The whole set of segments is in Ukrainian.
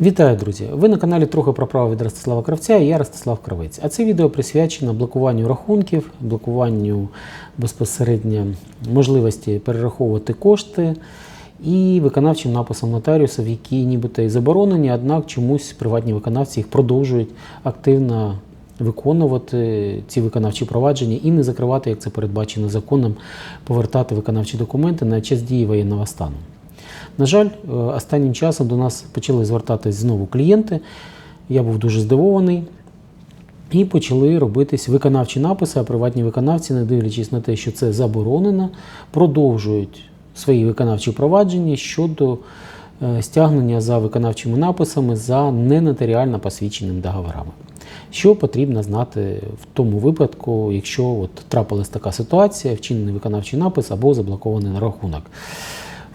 Вітаю, друзі! Ви на каналі Трохи про право від Ростислава Кравця і я Ростислав Кравець. А це відео присвячено блокуванню рахунків, блокуванню безпосередньо можливості перераховувати кошти і виконавчим написам нотаріусів, які нібито і заборонені, однак чомусь приватні виконавці їх продовжують активно виконувати ці виконавчі провадження і не закривати, як це передбачено законом, повертати виконавчі документи на час дії воєнного стану. На жаль, е, останнім часом до нас почали звертатись знову клієнти. Я був дуже здивований. І почали робитись виконавчі написи, а приватні виконавці, не дивлячись на те, що це заборонено, продовжують свої виконавчі провадження щодо е, стягнення за виконавчими написами за ненотаріально посвідченими договорами. Що потрібно знати в тому випадку, якщо от трапилась така ситуація, вчинений виконавчий напис або заблокований на рахунок.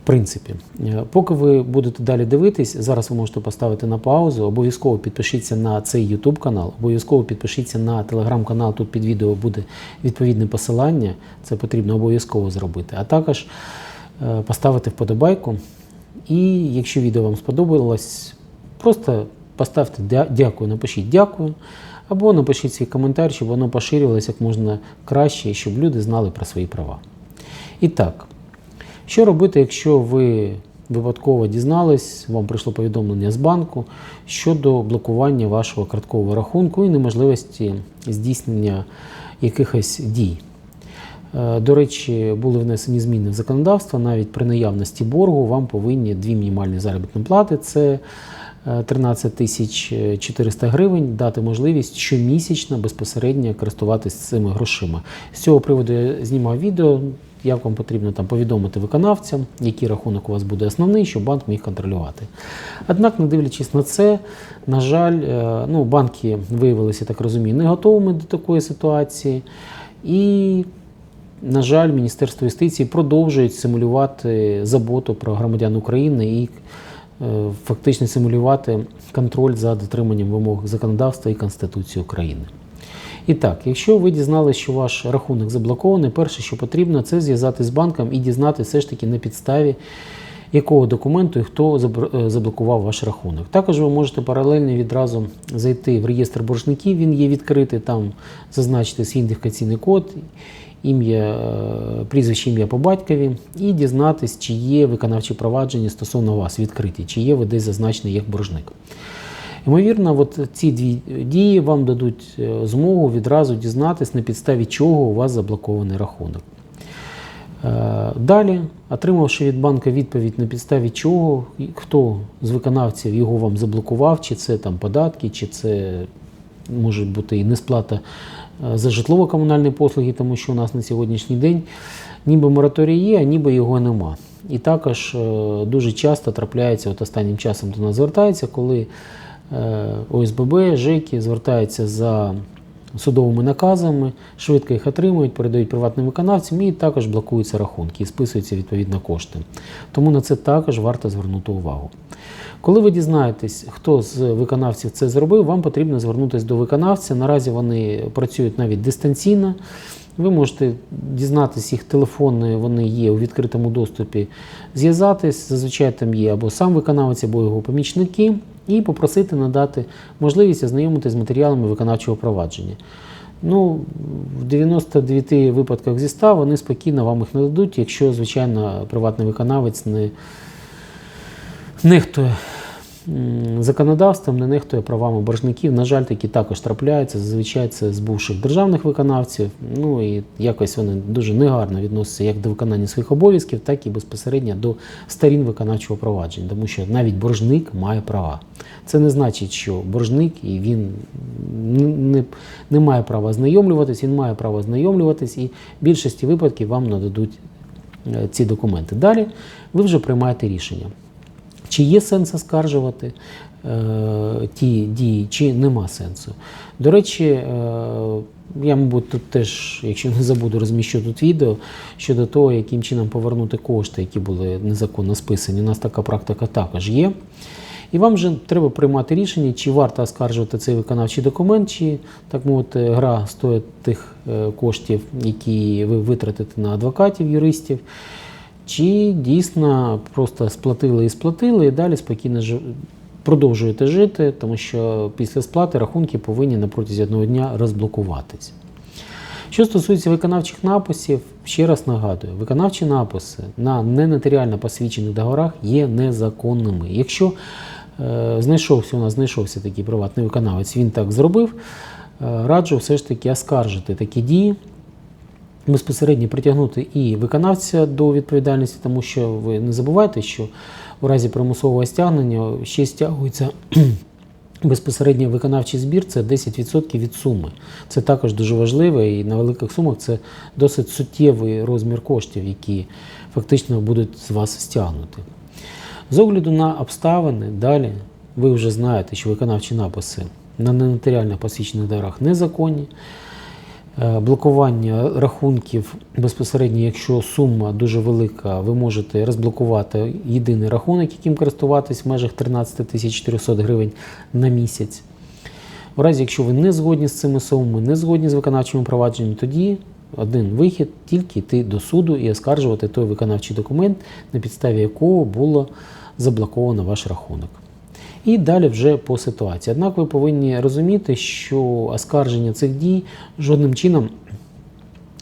Принципі, Е, поки ви будете далі дивитись, зараз ви можете поставити на паузу. Обов'язково підпишіться на цей YouTube канал, обов'язково підпишіться на телеграм-канал. Тут під відео буде відповідне посилання. Це потрібно обов'язково зробити. А також е, поставити вподобайку. І якщо відео вам сподобалось, просто поставте дякую, напишіть дякую. Або напишіть свій коментар, щоб воно поширювалося як можна краще, щоб люди знали про свої права. І так, що робити, якщо ви випадково дізнались, вам прийшло повідомлення з банку щодо блокування вашого карткового рахунку і неможливості здійснення якихось дій? Е, До речі, були внесені зміни в законодавство. Навіть при наявності боргу вам повинні дві мінімальні заробітні плати. Це 13 тисяч 400 гривень дати можливість щомісячно безпосередньо користуватися цими грошима. З цього приводу я знімав відео. Як вам потрібно там повідомити виконавцям, який рахунок у вас буде основний, щоб банк міг контролювати. Однак, не дивлячись на це, на жаль, е, ну, банки виявилися, так розумію, не готовими до такої ситуації. І на жаль, Міністерство юстиції продовжує симулювати заботу про громадян України і е, фактично симулювати контроль за дотриманням вимог законодавства і Конституції України. І так, якщо ви дізналися, що ваш рахунок заблокований, перше, що потрібно, це зв'язатися з банком і дізнатися все ж таки на підставі якого документу і хто е, заблокував ваш рахунок. Також ви можете паралельно відразу зайти в реєстр боржників, він є відкритий, там зазначити свій ідентифікаційний код, ім'я, е, прізвище ім'я по батькові, і дізнатись, чи є виконавчі провадження стосовно вас відкриті, чи є ви десь зазначений як боржник. Ймовірно, от ці дві дії вам дадуть е, змогу відразу дізнатись, на підставі чого у вас заблокований рахунок. Е, Далі, отримавши від банка відповідь на підставі чого, хто з виконавців його вам заблокував, чи це там податки, чи це може бути і несплата е, за житлово-комунальні послуги, тому що у нас на сьогоднішній день ніби мораторій є, а ніби його нема. І також е, дуже часто трапляється, от останнім часом до нас звертається, коли ОСББ, ЖЕКи звертаються за судовими наказами, швидко їх отримують, передають приватним виконавцям і також блокуються рахунки і списуються відповідно кошти. Тому на це також варто звернути увагу. Коли ви дізнаєтесь, хто з виконавців це зробив, вам потрібно звернутися до виконавця. Наразі вони працюють навіть дистанційно. Ви можете дізнатися їх телефони, вони є у відкритому доступі, зв'язатись, зазвичай там є або сам виконавець, або його помічники, і попросити надати можливість ознайомитися з матеріалами виконавчого провадження. Ну, в 99 випадках зі 100 вони спокійно вам їх нададуть, якщо, звичайно, приватний виконавець не нехтує законодавством, не нехтує правами боржників. На жаль, такі також трапляються. Зазвичай це з бувших державних виконавців. Ну і якось вони дуже негарно відносяться як до виконання своїх обов'язків, так і безпосередньо до сторін виконавчого провадження, тому що навіть боржник має права. Це не значить, що боржник і він не, не, має права знайомлюватись, він має право знайомлюватись, і в більшості випадків вам нададуть е, ці документи. Далі ви вже приймаєте рішення. Чи є сенс оскаржувати е, ті дії, чи нема сенсу. До речі, е, я, мабуть, тут теж, якщо не забуду, розміщу тут відео щодо того, яким чином повернути кошти, які були незаконно списані. У нас така практика також є. І вам вже треба приймати рішення, чи варто оскаржувати цей виконавчий документ, чи, так мовити, гра стоїть тих е, коштів, які ви витратите на адвокатів, юристів, чи дійсно просто сплатили і сплатили, і далі спокійно жи- продовжуєте жити, тому що після сплати рахунки повинні на протязі одного дня розблокуватись. Що стосується виконавчих написів, ще раз нагадую, виконавчі написи на ненотаріально посвідчених договорах є незаконними. Якщо е, знайшовся у нас знайшовся такий приватний виконавець, він так зробив, е, раджу все ж таки оскаржити такі дії, безпосередньо притягнути і виконавця до відповідальності, тому що ви не забувайте, що у разі примусового стягнення ще стягується безпосередньо виконавчий збір це 10% від суми. Це також дуже важливо, і на великих сумах це досить суттєвий розмір коштів, які фактично будуть з вас стягнути. З огляду на обставини, далі ви вже знаєте, що виконавчі написи на ненотаріально посвідчених договорах незаконні. Е, Блокування рахунків безпосередньо, якщо сума дуже велика, ви можете розблокувати єдиний рахунок, яким користуватись в межах 13 тисяч 400 гривень на місяць. У разі, якщо ви не згодні з цими сумами, не згодні з виконавчими провадженнями, тоді один вихід тільки йти до суду і оскаржувати той виконавчий документ, на підставі якого було заблоковано ваш рахунок. І далі вже по ситуації. Однак ви повинні розуміти, що оскарження цих дій жодним чином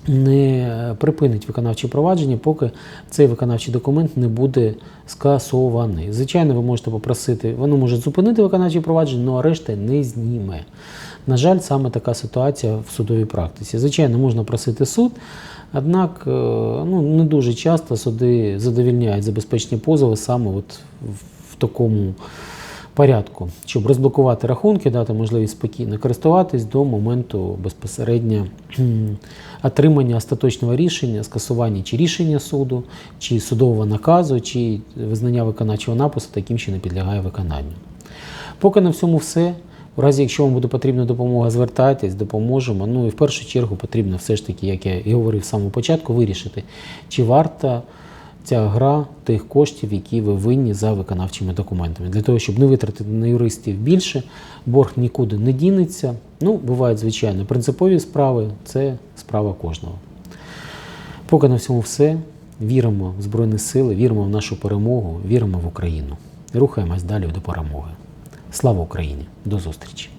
не припинить виконавче провадження, поки цей виконавчий документ не буде скасований. Звичайно, ви можете попросити, воно може зупинити виконавче провадження, але решти не зніме. На жаль, саме така ситуація в судовій практиці. Звичайно, можна просити суд, однак е, ну, не дуже часто суди задовільняють забезпечення позови саме от в такому порядку, щоб розблокувати рахунки, дати можливість спокійно користуватись до моменту безпосередньо отримання остаточного рішення, скасування чи рішення суду, чи судового наказу, чи визнання виконавчого напису таким, що не підлягає виконанню. Поки на всьому все. У разі, якщо вам буде потрібна допомога, звертайтесь, допоможемо. Ну і в першу чергу потрібно все ж таки, як я і говорив з самого початку, вирішити, чи варта ця гра тих коштів, які ви винні за виконавчими документами. Для того, щоб не витратити на юристів більше, борг нікуди не дінеться. Ну, бувають, звичайно, принципові справи це справа кожного. Поки на всьому все. Віримо в Збройні Сили, віримо в нашу перемогу, віримо в Україну. Рухаємось далі до перемоги. Слава Україні! До зустрічі!